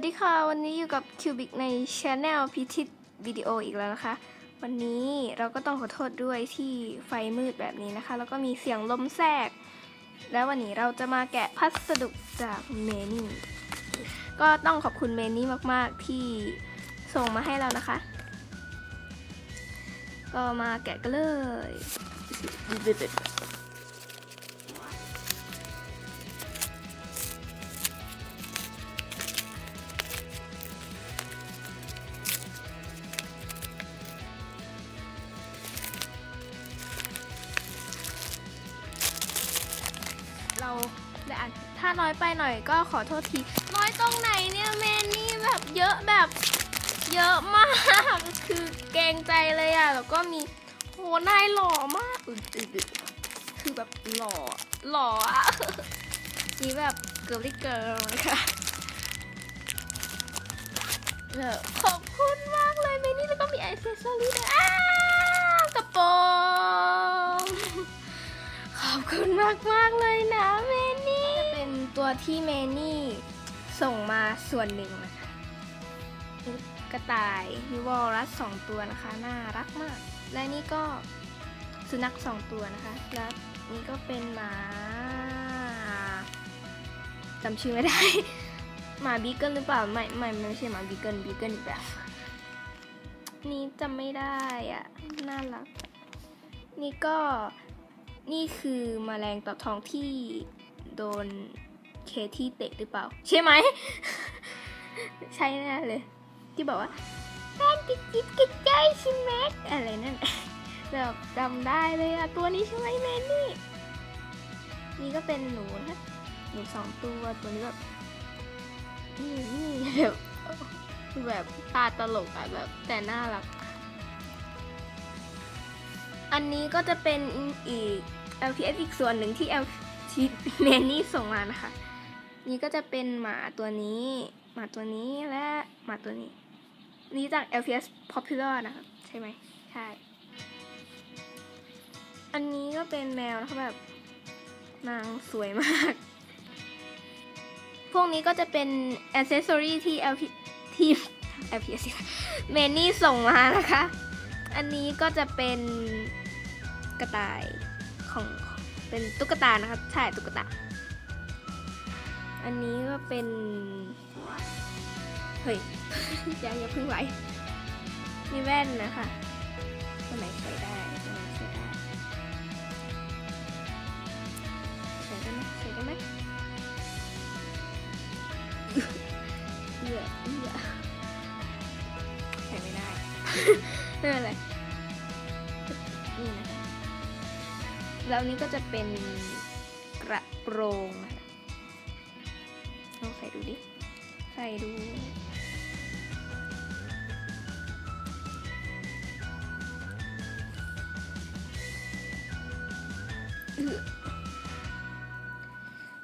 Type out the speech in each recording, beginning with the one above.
วัสดีค่ะ วันนี้อยู่กับคิวบิกในช anel พิทิตวิดีโออีกแล้วนะคะ วันนี้เราก็ต้องขอโทษด้วยที่ไฟมืดแบบนี้นะคะ แล้วก็มีเสียงลมแทรก แล้ววันนี้เราจะมาแกะพัสดุจากเมนี่ก็ต้องขอบคุณเมนี่มาก ๆ ที่ส่งมาให้เรานะคะ ก็มาแกะกันเลย เราได้อ่านถ้าน้อยไปหน่อยก็ขอโทษที น้อยตรงไหนเนี่ยเมนี่แบบเยอะแบบ เยอะมาก คือเกรงใจเลยอะแล้วก็มีโหนายหล่อมากอึดอึดคือแบบหล่อหล่ออะนี่แบบเกิร์ลลี่เกิร์ลนะคะขอบคุณมากเลยเมนี่แล้วก็มีไอเซสซอรี่ด้วย คุณมากมากเลยนะเมนี่จะเป็นตัวที่เมนี่ส่งมาส่วนหนึ่งนะคะ กระต่ายนิวอลรัสสองตัวนะคะ น่ารักมาก และนี่ก็สุนัขสองตัวนะคะ และนี่ก็เป็นหมาจำชื่อไม่ได้ หมาบีเกิลหรือเปล่า ไม่ไม่ไม่ใช่หมาบีเกิลบีเกิลอีกแบบนี่จำไม่ได้อะน่ารัก นี่ก็ นี่คือมแมลงต่อทองที่โดนเคที่เตะหรือเปล่า ใช่ไหม ใช่แน่เลย ที่บอกว่าแป้งกิ๊กกิ๊กกิ๊กใจใช่ไหมอะไรนั่นแบบจำได้เลยอะตัวนี้ใช่ไหมแมนนี่ นี่ก็เป็นหนูนะหนูสองตัวตัวนี้แบบนี่นี่แบบแบบตาตลกอะแบบแต่น่ารัก อันนี้ก็จะเป็นอีก LPS อีกส่วนหนึ่งที่ L ที่เมนี่ส่งมานะคะ นี่ก็จะเป็นหมาตัวนี้หมาตัวนี้และหมาตัวนี้ นี่จาก LPS Popular นะคะใช่ไหมใช่ อันนี้ก็เป็นแมวนะคะแบบนางสวยมาก พวกนี้ก็จะเป็น accessory ที่ LP ที่ LPS เมนี่ส่งมานะคะ อันนี้ก็จะเป็นกระต่าย ของเป็นตุ๊กตานะครับใช่ตุ๊กตา อันนี้ก็เป็น เฮ้ยอย่าอย่าเพึ่งไหวมีแว่นนะคะตัวไหนใส่ได้ตัวไหนใส่ได้ใส่ได้ไหมใส่ได้ไหมเอื้อเอื้อใส่ไม่ได้ไม่เป็นไร แล้วนี้ก็จะเป็นกระโปรงนะคะลองใส่ดูดิ ใส่ดู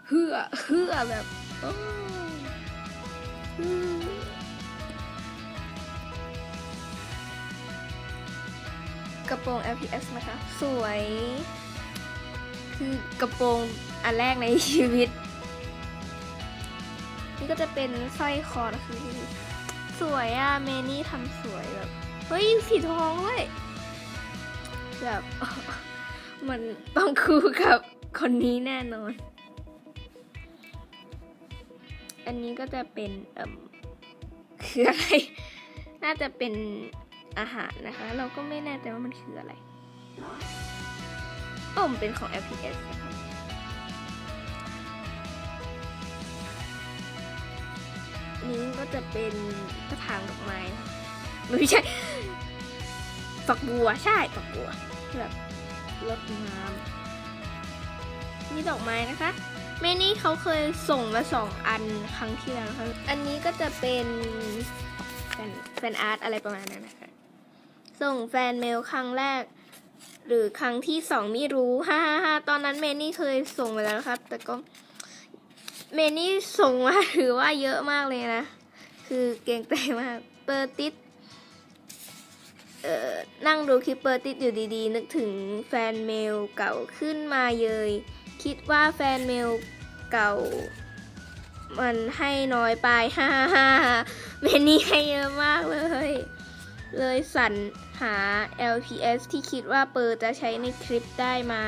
เหือเหืออแบบกระโปรง LPS นะคะ สวย คือกระโปรงอันแรกในชีวิต นี่ก็จะเป็นสร้อยคอนะคือสวยอะเมนี่ทำสวยแบบ เฮ้ยสีทองด้วยแบบมันต้องคู่กับคนนี้แน่นอน อันนี้ก็จะเป็นเอ่มคืออะไร น่าจะเป็นอาหารนะคะ เราก็ไม่แน่ใจว่ามันคืออะไร โอ้มันเป็นของ LPS นะคะนี้ก็จะเป็นกระถางดอกไม้ไม่ใช่ฝักบัวใช่ฝักบัวแบบรดน้ำนี่ดอกไม้นะคะเมนี่เขาเคยส่งมาสองอันครั้งที่แล้วนะคะอันนี้ก็จะเป็นแฟนแฟนอาร์ตอะไรประมาณนั้นนะคะ ส่งแฟนเมลครั้งแรก หรือครั้งที่สองไม่รู้ฮ่าฮ่าฮ่าตอนนั้นเมนี่เคยส่งไปแล้วครับ แต่ก็เมนี่ส่งมาถือว่าเยอะมากเลยนะ คือเก่งใจมากเปอร์ติดเอ่อนั่งดูคลิปเปอร์ติดอยู่ดีๆ นึกถึงแฟนเมลเก่าขึ้นมาเยย คิดว่าแฟนเมลเก่า มันให้น้อยไปฮ่าฮ่าเมนี่ให้เยอะมากเลย เลยสรรหา LPS ที่คิดว่าเปิดจะใช้ในคลิปได้มา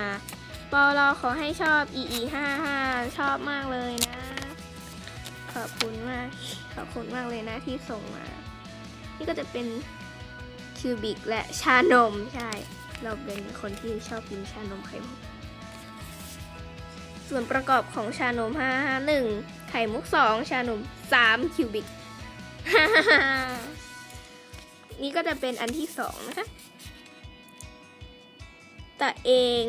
ปอลอขอให้ชอบ EE 55ชอบมากเลยนะ ขอบคุณมาก ขอบคุณมากเลยนะที่ส่งมา นี่ก็จะเป็นคิวบิกและชานมใช่ เราเป็นคนที่ชอบกินชานมไข่มุก ส่วนประกอบของชานม 551 ไข่มุก 2 ชานม 3 คิวบิก นี่ก็จะเป็นอันที่สองนะคะแต่เอง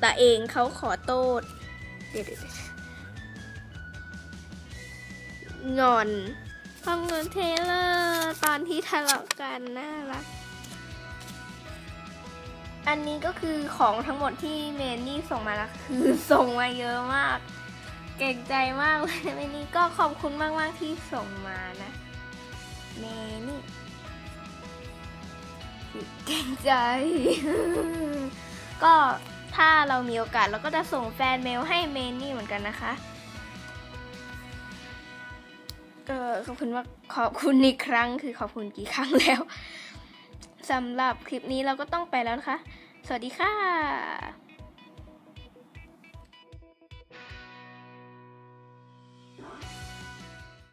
แต่เองเขาขอโทษเดี๋ยวๆงอนทำเงินเทเลอร์ตอนที่ทะเลาะกันน่ารัก อันนี้ก็คือของทั้งหมดที่เมนนี่ส่งมาล้วคือส่งมาเยอะมาก เก่งใจมากเลยเมนนี่ก็ขอบคุณมาก ๆ ที่ส่งมานะ เมนี่เก่งใจ ก็ถ้าเรามีโอกาสเราก็จะส่งแฟนเมลให้เมนี่เหมือนกันนะคะก็ขอบคุณว่าขอบคุณอีกครั้งคือขอบคุณกี่ครั้งแล้วสำหรับคลิปนี้เราก็ต้องไปแล้วนะคะ สวัสดีค่ะ